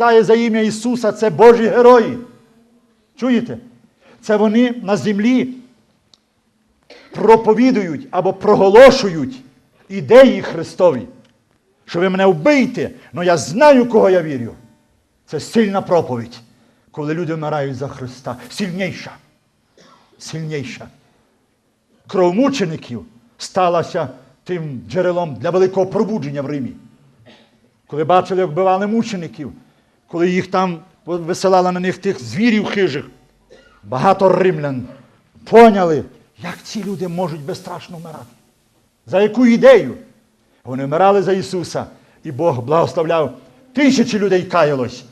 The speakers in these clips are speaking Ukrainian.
страждає за ім'я Ісуса, це Божі герої. Чуєте? Це вони на землі проповідують або проголошують ідеї Христові. Що ви мене вбийте, але я знаю, кого я вірю. Це сильна проповідь, коли люди вмирають за Христа. Сильніша. Сильніша. Кров мучеників сталася тим джерелом для великого пробудження в Римі. Коли бачили, як вбивали мучеників, коли їх там висилали на них тих звірів хижих, багато римлян поняли, як ці люди можуть безстрашно вмирати. За яку ідею? Вони вмирали за Ісуса, і Бог благословляв. Тисячі людей каялось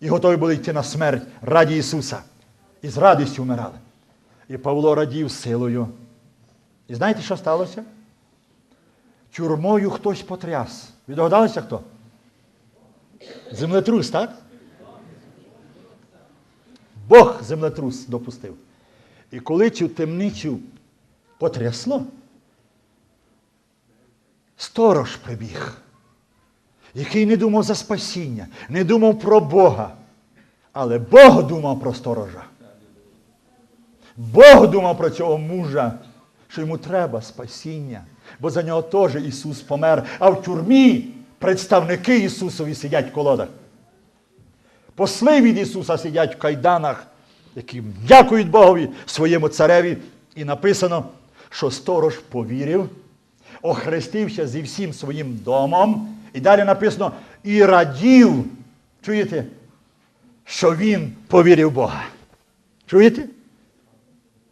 і готові були йти на смерть раді Ісуса. І з радістю вмирали. І Павло радів силою. І знаєте, що сталося? Тюрмою хтось потряс. Ви догадалися хто? Землетрус, так? Бог землетрус допустив. І коли цю темницю потрясло, сторож прибіг, який не думав за спасіння, не думав про Бога, але Бог думав про сторожа. Бог думав про цього мужа, що йому треба спасіння, бо за нього теж Ісус помер, а в тюрмі представники Ісусові сидять в колодах. Посли від Ісуса сидять в кайданах, які дякують Богові своєму цареві. І написано, що сторож повірив, охрестився зі всім своїм домом. І далі написано, і радів. Чуєте? Що він повірив Бога. Чуєте?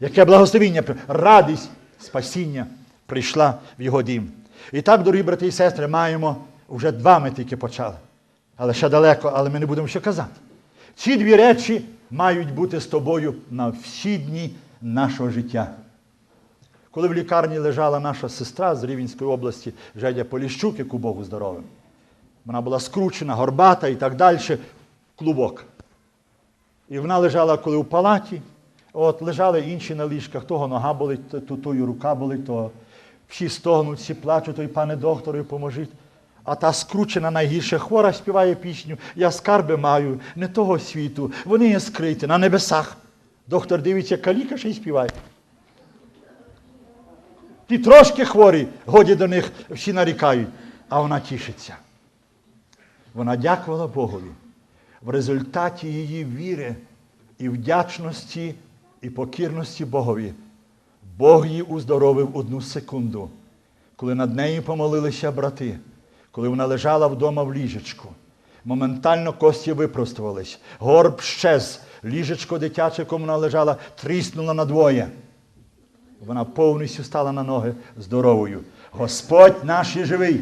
Яке благословіння, радість, спасіння прийшла в його дім. І так, дорогі брати і сестри, маємо вже два ми тільки почали. Але ще далеко, але ми не будемо ще казати. Ці дві речі мають бути з тобою на всі дні нашого життя. Коли в лікарні лежала наша сестра з Рівенської області, Жедя Поліщук, яку Богу здоровим, вона була скручена, горбата і так далі, клубок. І вона лежала, коли у палаті, от лежали інші на ліжках, того нога болить, то, то, тою рука болить, то всі стогнуть, всі плачуть, той пане доктору, поможіть. А та скручена найгірше хвора співає пісню Я скарби маю, не того світу, вони є скриті на небесах. Доктор дивиться, каліка ще й співає. Ті трошки хворі, годі до них всі нарікають, а вона тішиться. Вона дякувала Богові. В результаті її віри і вдячності, і покірності Богові. Бог її уздоровив одну секунду, коли над нею помолилися брати, коли вона лежала вдома в ліжечку. Моментально кості випростувались, горб щез, ліжечко дитяче, якому вона лежала, тріснуло надвоє. Вона повністю стала на ноги здоровою. Господь наш є живий.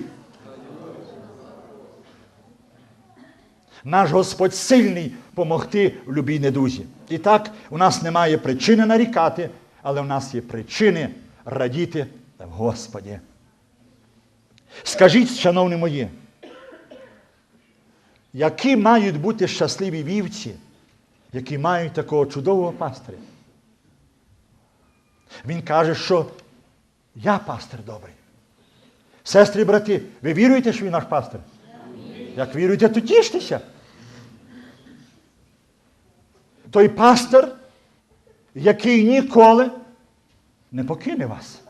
Наш Господь сильний помогти в любій недузі. І так, у нас немає причини нарікати, але в нас є причини радіти в Господі. Скажіть, шановні мої, які мають бути щасливі вівці, які мають такого чудового пастиря? Він каже, що я пастир добрий. Сестри і брати, ви віруєте, що він наш пастир? Як віруєте, то тіштеся. Той пастир, який ніколи не покине вас.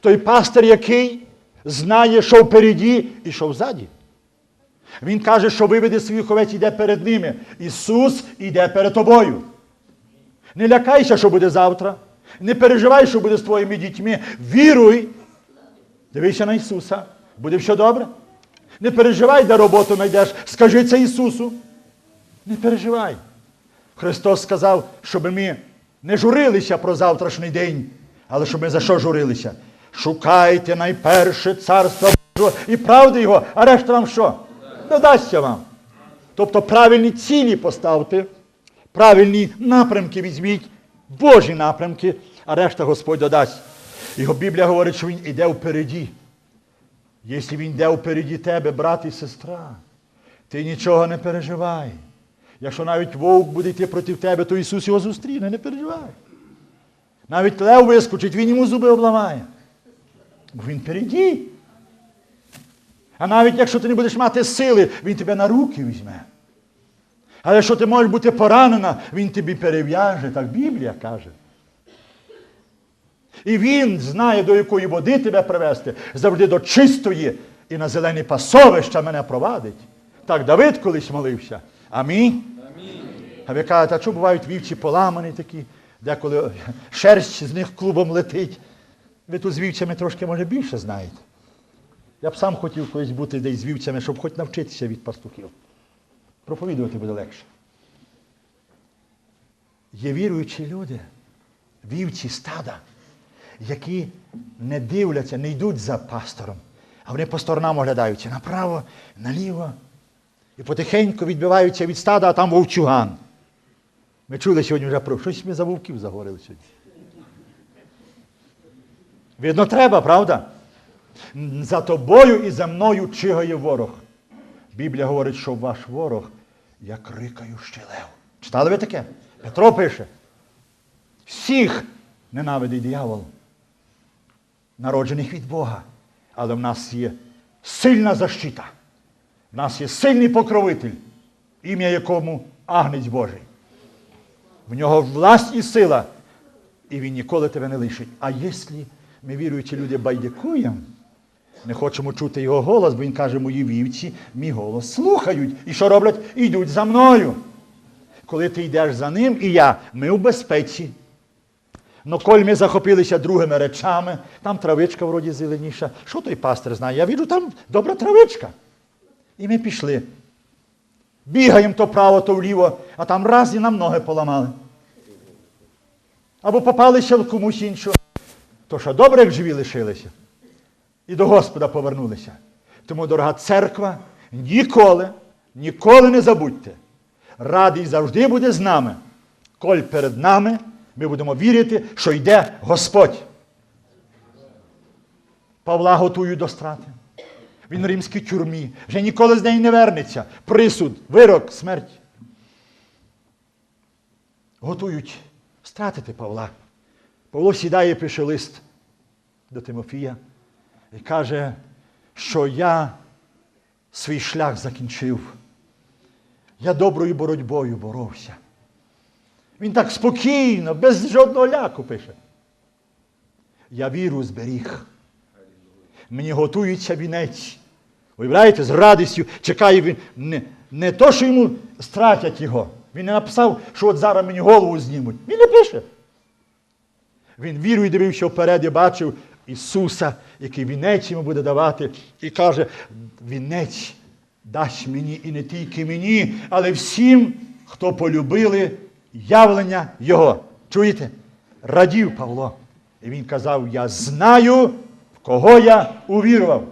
Той пастир, який знає, що впереді і що взаді. Він каже, що виведе своїх овець іде перед ними. Ісус іде перед тобою. Не лякайся, що буде завтра. Не переживай, що буде з твоїми дітьми. Віруй. Дивися на Ісуса. Буде все добре. Не переживай, де роботу знайдеш. Скажи це Ісусу. Не переживай. Христос сказав, щоб ми не журилися про завтрашній день, але щоб ми за що журилися? Шукайте найперше царство Божого і правди Його, а решта вам що? Додасться вам. Тобто правильні цілі поставте, правильні напрямки візьміть, Божі напрямки, а решта Господь додасть. Його Біблія говорить, що Він іде впереді. Якщо він йде впереді тебе, брат і сестра, ти нічого не переживай. Якщо навіть вовк буде йти проти тебе, то Ісус його зустріне, не переживай. Навіть лев вискочить, він йому зуби обламає. Бо він впереді. А навіть якщо ти не будеш мати сили, він тебе на руки візьме. Але якщо ти можеш бути поранена, він тобі перев'яже, так Біблія каже. І він знає, до якої води тебе привести, завжди до чистої і на зелені пасовища мене провадить. Так Давид колись молився. Амінь. А ви кажете, а чому бувають вівці поламані такі, деколи шерсть з них клубом летить. Ви тут з вівцями трошки, може, більше знаєте. Я б сам хотів колись бути десь з вівцями, щоб хоч навчитися від пастухів. Проповідувати буде легше. Є віруючі люди, вівці стада, які не дивляться, не йдуть за пастором, а вони по сторонам оглядаються направо, наліво. І потихеньку відбиваються від стада, а там вовчуган. Ми чули сьогодні вже про щось ми за вовків заговорили сьогодні. Видно, треба, правда? За тобою і за мною чигає ворог. Біблія говорить, що ваш ворог як рикаючий лев. Читали ви таке? Петро пише. Всіх ненавидить диявол, народжених від Бога. Але в нас є сильна защита. В нас є сильний покровитель, ім'я якому Агнець Божий. В нього власть і сила, і він ніколи тебе не лишить. А якщо ми віруючі люди байдикуємо, не хочемо чути його голос, бо він каже, мої вівці, мій голос слухають. І що роблять? Йдуть за мною. Коли ти йдеш за ним і я, ми в безпеці. Ну, коль ми захопилися другими речами, там травичка вроді зеленіша. Що той пастир знає? Я бачу, там добра травичка. І ми пішли. Бігаємо то вправо, то вліво, а там раз і нам ноги поламали. Або попалися в комусь іншого. То що добре, як живі лишилися. І до Господа повернулися. Тому, дорога церква, ніколи, ніколи не забудьте. Радий завжди буде з нами. Коль перед нами ми будемо вірити, що йде Господь. Павла готують до страти. Він в римській тюрмі. Вже ніколи з неї не вернеться. Присуд, вирок, смерть. Готують стратити Павла. Павло сідає пише лист до Тимофія і каже, що я свій шлях закінчив. Я доброю боротьбою боровся. Він так спокійно, без жодного ляку пише. Я віру зберіг. Мені готується вінець. Уявляєте, з радістю чекає він. Не, не то, що йому стратять його. Він не написав, що от зараз мені голову знімуть. Він не пише. Він вірою дивився вперед і бачив Ісуса, який вінець йому буде давати, і каже, вінець дасть мені і не тільки мені, але всім, хто полюбили явлення Його. Чуєте? Радів Павло. І він казав: Я знаю, в кого я увірував.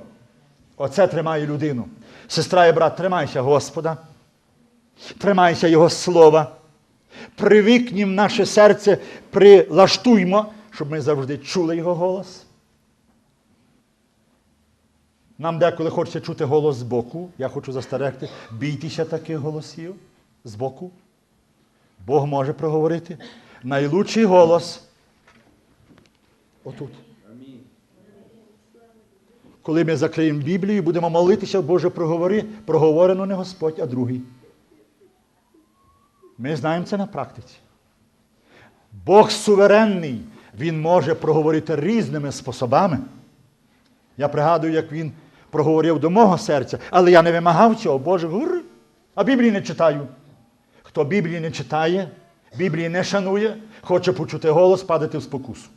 Оце тримає людину. Сестра і брат, тримайся Господа, тримайся Його слова. Привикнім наше серце, прилаштуймо, щоб ми завжди чули Його голос. Нам деколи хочеться чути голос збоку. Я хочу застерегти. Бійтеся таких голосів збоку. Бог може проговорити. Найлучший голос. Отут. Коли ми закриємо Біблію, будемо молитися, Боже, проговори, проговорено не Господь, а другий. Ми знаємо це на практиці. Бог суверенний, Він може проговорити різними способами. Я пригадую, як він проговорив до мого серця, але я не вимагав цього, Боже, говори. А Біблії не читаю. Хто Біблії не читає, Біблії не шанує, хоче почути голос, падати в спокусу.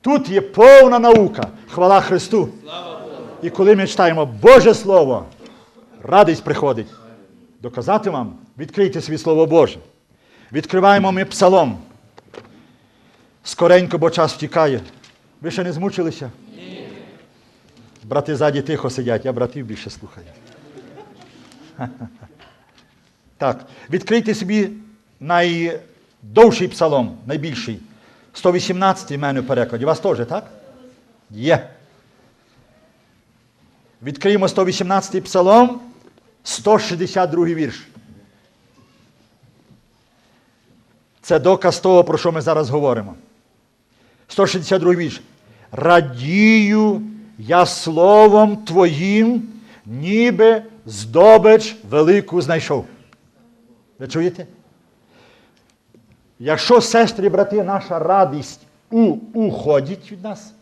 Тут є повна наука. Хвала Христу. І коли ми читаємо Боже Слово, радість приходить. Доказати вам, відкрийте свій Слово Боже. Відкриваємо ми псалом. Скоренько, бо час втікає. Ви ще не змучилися? Ні. Брати ззаді тихо сидять, я братів більше слухаю. Так, відкрийте собі найдовший псалом, найбільший. 118 в мене в перекладі. У вас теж, так? Є. Відкриємо 118 псалом, 162 вірш. Це доказ того, про що ми зараз говоримо. 162 вірш. Радію я словом Твоїм, ніби здобич велику знайшов. Ви чуєте? Якщо, сестри брати, наша радість у, уходить від нас,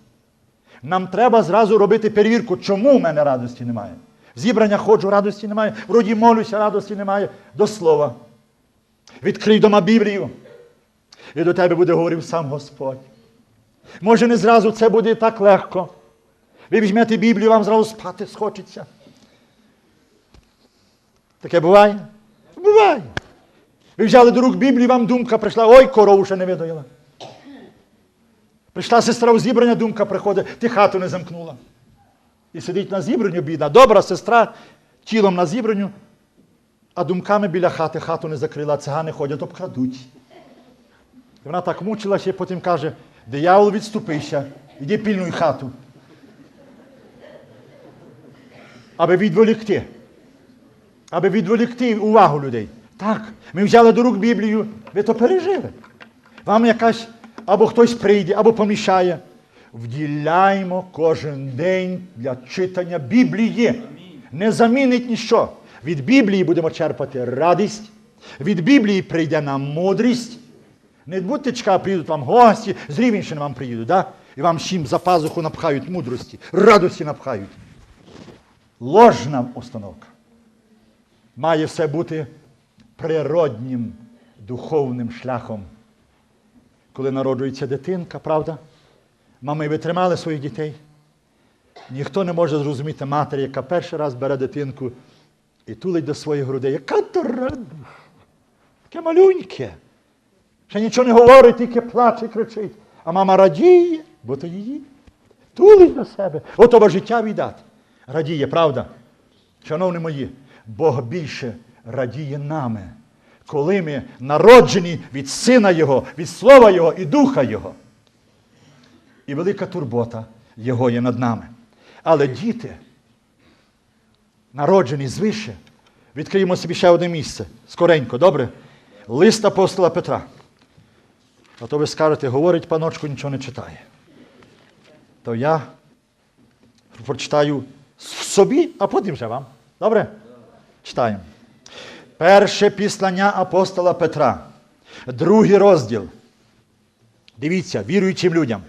нам треба зразу робити перевірку, чому в мене радості немає. Зібрання ходжу, радості немає, вроді молюся, радості немає. До слова. Відкрий дома Біблію. І до тебе буде говорив сам Господь. Може, не зразу це буде так легко. Ви візьмете Біблію, вам зразу спати схочеться. Таке буває? Буває. Ви взяли до рук Біблію, вам думка прийшла, ой, корову ще не видоїла. Прийшла сестра у зібрання, думка приходить, ти хату не замкнула. І сидить на зібранню, бідна, добра сестра, тілом на зібранню, а думками біля хати хату не закрила, цигани ходять, обкрадуть. І вона так мучилася, і потім каже, диявол відступися, іди пільнуй хату. Аби відволікти. Аби відволікти увагу людей. Так, ми взяли до рук Біблію, ви то пережили. Вам якась або хтось прийде, або помішає. Вділяємо кожен день для читання Біблії. Не замінить ніщо. Від Біблії будемо черпати радість, від Біблії прийде нам мудрість. Не будьте чекати, приїдуть вам гості, з Рівенщини вам приїдуть, да? і вам всім за пазуху напхають мудрості, радості напхають. Ложна установка. Має все бути природнім духовним шляхом. Коли народжується дитинка, правда? Мами витримали своїх дітей. Ніхто не може зрозуміти матері, яка перший раз бере дитинку і тулить до своїх грудей. Яка то радість! Таке малюньке. Ще нічого не говорить, тільки плаче кричить. А мама радіє, бо то її. Тулить до себе. Готова життя віддати. Радіє, правда? Шановні мої, Бог більше радіє нами, коли ми народжені від Сина Його, від Слова Його і Духа Його. І велика турбота Його є над нами. Але діти, народжені звише, відкриємо собі ще одне місце. Скоренько, добре? Лист апостола Петра. А то ви скажете, говорить паночку, нічого не читає. То я прочитаю собі, а потім вже вам. Добре? Читаємо. Перше післання апостола Петра. Другий розділ. Дивіться, віруючим людям.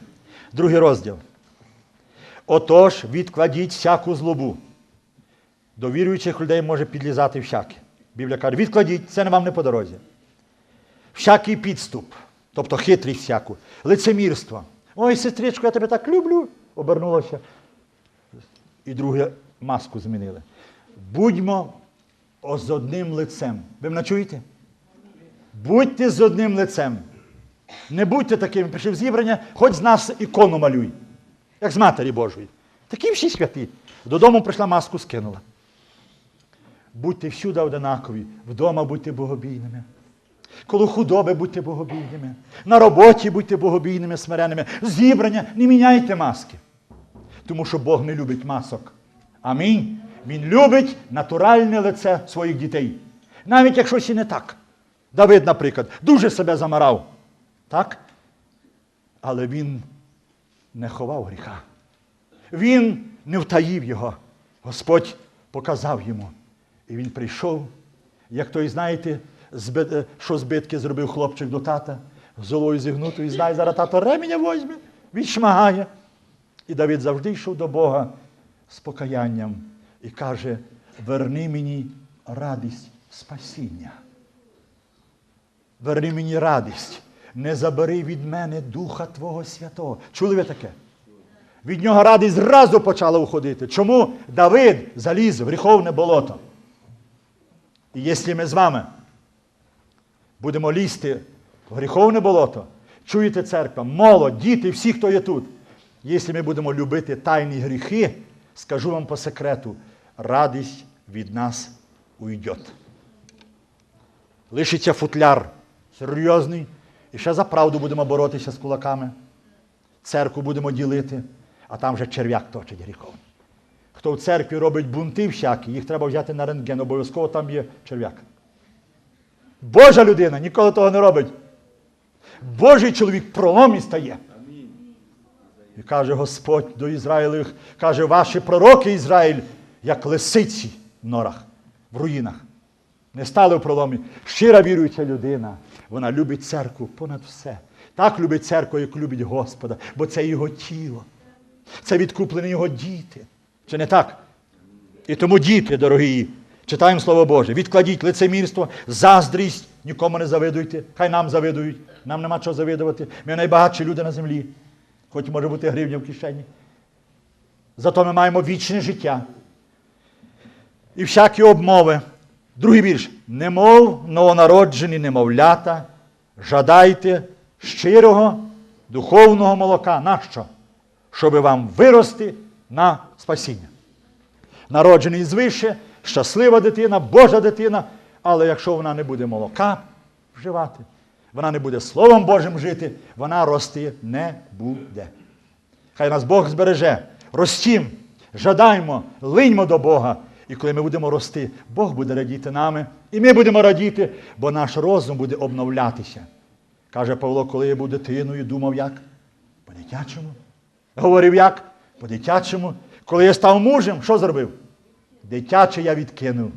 Другий розділ. Отож, відкладіть всяку злобу. До віруючих людей може підлізати всяке. Біблія каже, відкладіть, це не вам не по дорозі. Всякий підступ, тобто хитрість всяку, лицемірство. Ой, сестричко, я тебе так люблю, обернулося. І друге маску змінили. Будьмо з одним лицем. Ви мене чуєте? Будьте з одним лицем. Не будьте такими, прийшли в зібрання, хоч з нас ікону малюй, як з Матері Божої. Такі всі святі. Додому прийшла маску, скинула. Будьте всюди одинакові, вдома будьте богобійними. Коло худоби будьте богобійними. На роботі будьте богобійними, смиреними. Зібрання, не міняйте маски. Тому що Бог не любить масок. Амінь. Він любить натуральне лице своїх дітей. Навіть якщо і не так. Давид, наприклад, дуже себе замарав. Так? Але він не ховав гріха. Він не втаїв його. Господь показав йому. І він прийшов, як той, знаєте, що збитки зробив хлопчик до тата, золою зігнутою, і знає, зараз тато ременя возьме, відшмагає. І Давид завжди йшов до Бога з покаянням і каже: верни мені радість спасіння. Верни мені радість, не забери від мене Духа Твого Святого. Чули ви таке? Від нього радість зразу почала уходити. Чому Давид заліз в гріховне болото? І якщо ми з вами будемо лізти в гріховне болото, чуєте церква, молодь, діти, всі, хто є тут. Якщо ми будемо любити тайні гріхи, скажу вам по секрету, радість від нас уйде. Лишиться футляр серйозний, і ще за правду будемо боротися з кулаками. Церкву будемо ділити, а там вже черв'як точить гріховний. Хто в церкві робить бунти всякі, їх треба взяти на рентген, обов'язково там є черв'як. Божа людина ніколи того не робить. Божий чоловік проломі стає. І каже Господь до Ізраїлевих, каже, ваші пророки Ізраїль, як лисиці, в норах, в руїнах. Не стали в проломі. Щира віруюча людина. Вона любить церкву понад все. Так любить церкву, як любить Господа, бо це його тіло. Це відкуплені його діти. Чи не так? І тому, діти, дорогі, читаємо Слово Боже, відкладіть лицемірство, заздрість, нікому не завидуйте, хай нам завидують, нам нема чого завидувати. Ми найбагатші люди на землі, хоч може бути гривня в кишені. Зато ми маємо вічне життя. І всякі обмови. Другий вірш. Немов новонароджені немовлята, жадайте щирого духовного молока. Нащо? Щоб вам вирости на спасіння. Народжений звище, щаслива дитина, Божа дитина, але якщо вона не буде молока вживати, вона не буде Словом Божим жити, вона рости не буде. Хай нас Бог збереже. Ростім, жадаймо, линьмо до Бога. І коли ми будемо рости, Бог буде радіти нами, і ми будемо радіти, бо наш розум буде обновлятися. Каже Павло, коли я був дитиною, думав як? По-дитячому. Говорив як? По-дитячому. Коли я став мужем, що зробив? Дитяче я відкинув.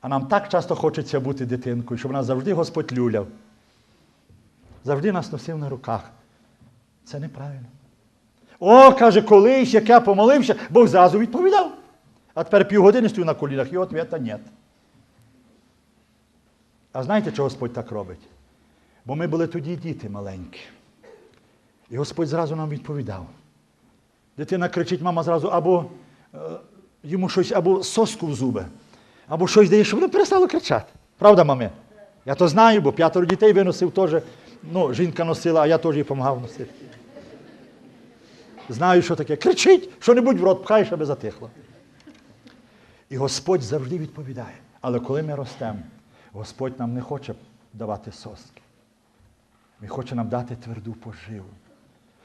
А нам так часто хочеться бути дитинкою, щоб нас завжди Господь люляв. Завжди нас носив на руках. Це неправильно. О, каже, колись, як я помолився, Бог зразу відповідав. А тепер півгодини стою на колінах, і ответа нет. А знаєте, чого Господь так робить? Бо ми були тоді діти маленькі. І Господь зразу нам відповідав. Дитина кричить, мама зразу або е, йому щось, або соску в зуби, або щось дає, щоб воно перестало кричати. Правда, мами? Я то знаю, бо п'ятеро дітей виносив теж. Ну, жінка носила, а я теж їй допомагав носити. Знаю, що таке. Кричить, що-небудь в рот пхай, щоб затихло. І Господь завжди відповідає. Але коли ми ростемо, Господь нам не хоче давати соски. Він хоче нам дати тверду поживу,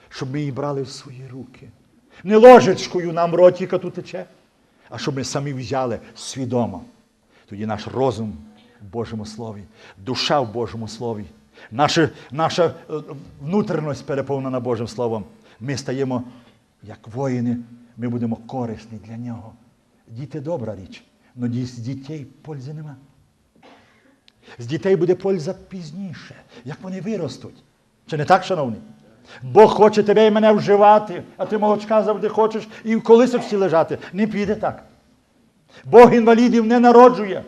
щоб ми її брали в свої руки. Не ложечкою нам ротіка тут тече, а щоб ми самі взяли свідомо. Тоді наш розум в Божому Слові, душа в Божому Слові, наша, наша е, внутрішність переповнена Божим Словом. Ми стаємо як воїни, ми будемо корисні для нього. Діти добра річ, але з дітей пользи нема. З дітей буде польза пізніше, як вони виростуть. Чи не так, шановні? Бог хоче тебе і мене вживати, а ти молочка завжди хочеш і в колисочці лежати. Не піде так. Бог інвалідів не народжує.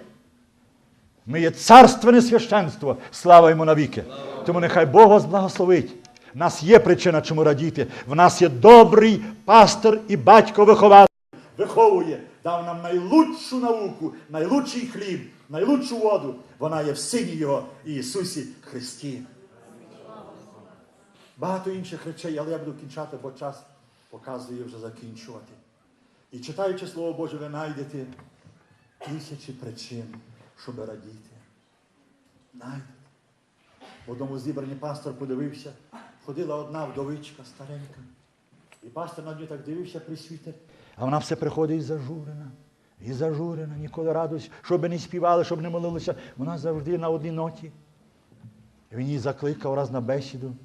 Ми є царственне священство, слава йому навіки. Тому нехай Бог вас благословить. В нас є причина, чому радіти. В нас є добрий пастир і батько вихователь. Виховує, дав нам найлучшу науку, найлучший хліб, найлучшу воду. Вона є в Сині Його Ісусі Христі. Багато інших речей, але я буду кінчати, бо час показує вже закінчувати. І читаючи Слово Боже, ви знайдете тисячі причин, щоб радіти. Знайдете. В одному зібранні пастор подивився, ходила одна вдовичка старенька. І пастор на неї так дивився при світі, а вона все приходить і зажурена. І зажурена, ніколи радується, щоб не співали, щоб не молилися. Вона завжди на одній ноті. І Він її закликав раз на бесіду,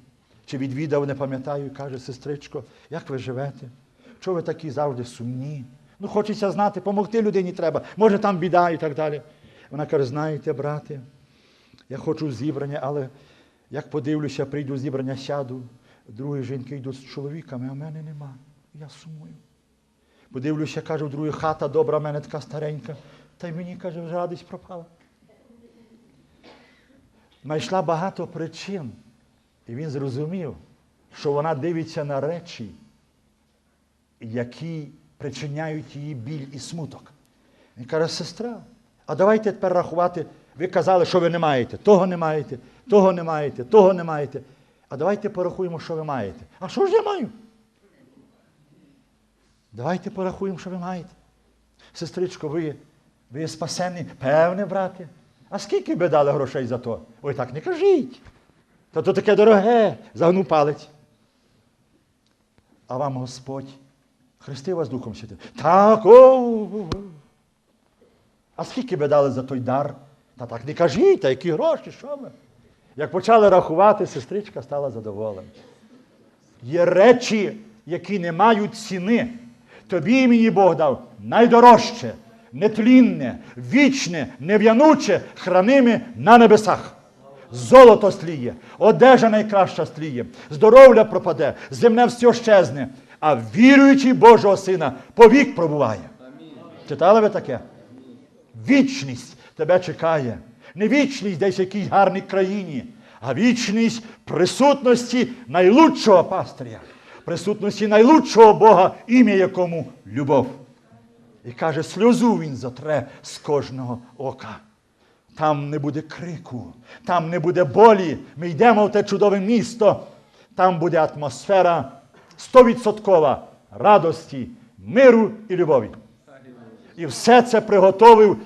чи відвідав, не пам'ятаю, і каже, сестричко, як ви живете? Чого ви такі завжди сумні? Ну, хочеться знати, помогти людині треба, може там біда і так далі. Вона каже, знаєте, брате, я хочу зібрання, але як подивлюся, прийду зібрання, сяду, другі жінки йдуть з чоловіками, а мене нема. Я сумую. Подивлюся, кажу, друга хата добра, в мене така старенька. Та й мені, каже, вже радість пропала. Знайшла багато причин. І він зрозумів, що вона дивиться на речі, які причиняють її біль і смуток. Він каже, сестра, а давайте тепер рахувати. Ви казали, що ви не маєте, того не маєте, того не маєте, того не маєте. А давайте порахуємо, що ви маєте. А що ж я маю? Давайте порахуємо, що ви маєте. Сестричко, ви, ви спасені? Певне, брате. А скільки би дали грошей за то? Ой, так не кажіть. Та то таке дороге, загнув палець. А вам Господь хрестив вас Духом Святим. Так, о. А скільки би дали за той дар? Та так не кажіть, та які гроші, що ви? Як почали рахувати, сестричка стала задоволена. Є речі, які не мають ціни. Тобі мені Бог дав найдорожче, нетлінне, вічне, нев'януче, храниме на небесах. Золото стліє, одежа найкраща стліє, здоров'я пропаде, земне все щезне, а віруючий Божого Сина повік пробуває. Читали ви таке? Вічність тебе чекає. Не вічність десь в якійсь гарній країні, а вічність присутності найлучшого пастиря, присутності найлучшого Бога, ім'я якому любов. І каже, сльозу він затре з кожного ока. Там не буде крику, там не буде болі. Ми йдемо в те чудове місто. Там буде атмосфера стовідсоткова радості, миру і любові. І все це приготовив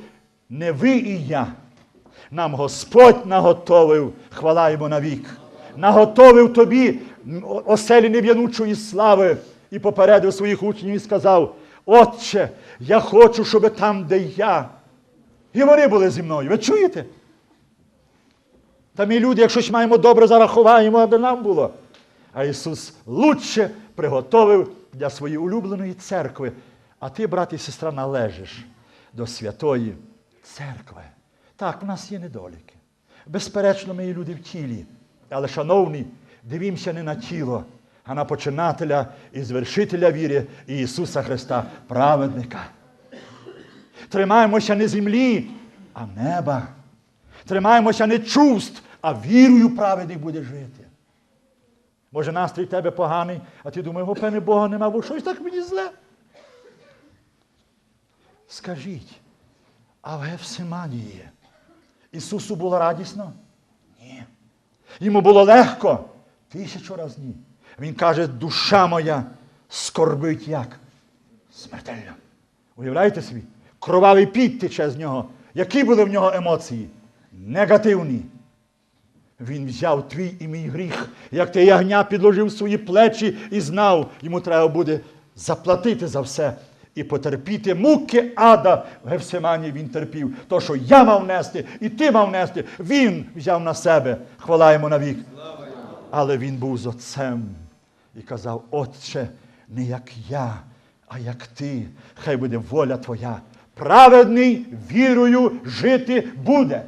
не ви і я. Нам Господь наготовив, хвала йому навік. Наготовив тобі оселі нев'янучої слави і попередив своїх учнів і сказав: Отче, я хочу, щоб там, де я. І вони були зі мною. Ви чуєте? Та ми люди, якщо ж маємо добре, зарахуваємо, аби нам було. А Ісус лучше приготовив для своєї улюбленої церкви. А ти, брат і сестра, належиш до святої церкви. Так, в нас є недоліки. Безперечно, ми є люди в тілі. Але, шановні, дивімося не на тіло, а на починателя і звершителя віри Ісуса Христа, праведника. Тримаємося не землі, а неба. Тримаємося не чувств, а вірою праведник буде жити. Може, настрій тебе поганий, а ти думаєш, певне, Бога нема, бо щось так мені зле. Скажіть, а в Гефсиманії Ісусу було радісно? Ні. Йому було легко? Тисячу раз ні. Він каже, душа моя скорбить як? Смертельно. Уявляєте собі? Кровавий піт тече з нього. Які були в нього емоції? Негативні. Він взяв твій і мій гріх, як ти ягня підложив свої плечі і знав, йому треба буде заплатити за все і потерпіти муки ада в Гефсимані він терпів. То, що я мав нести, і ти мав нести, він взяв на себе. Хвала йому навік. Але він був з отцем і казав: Отче, не як я, а як ти. Хай буде воля твоя. Праведний вірою жити буде.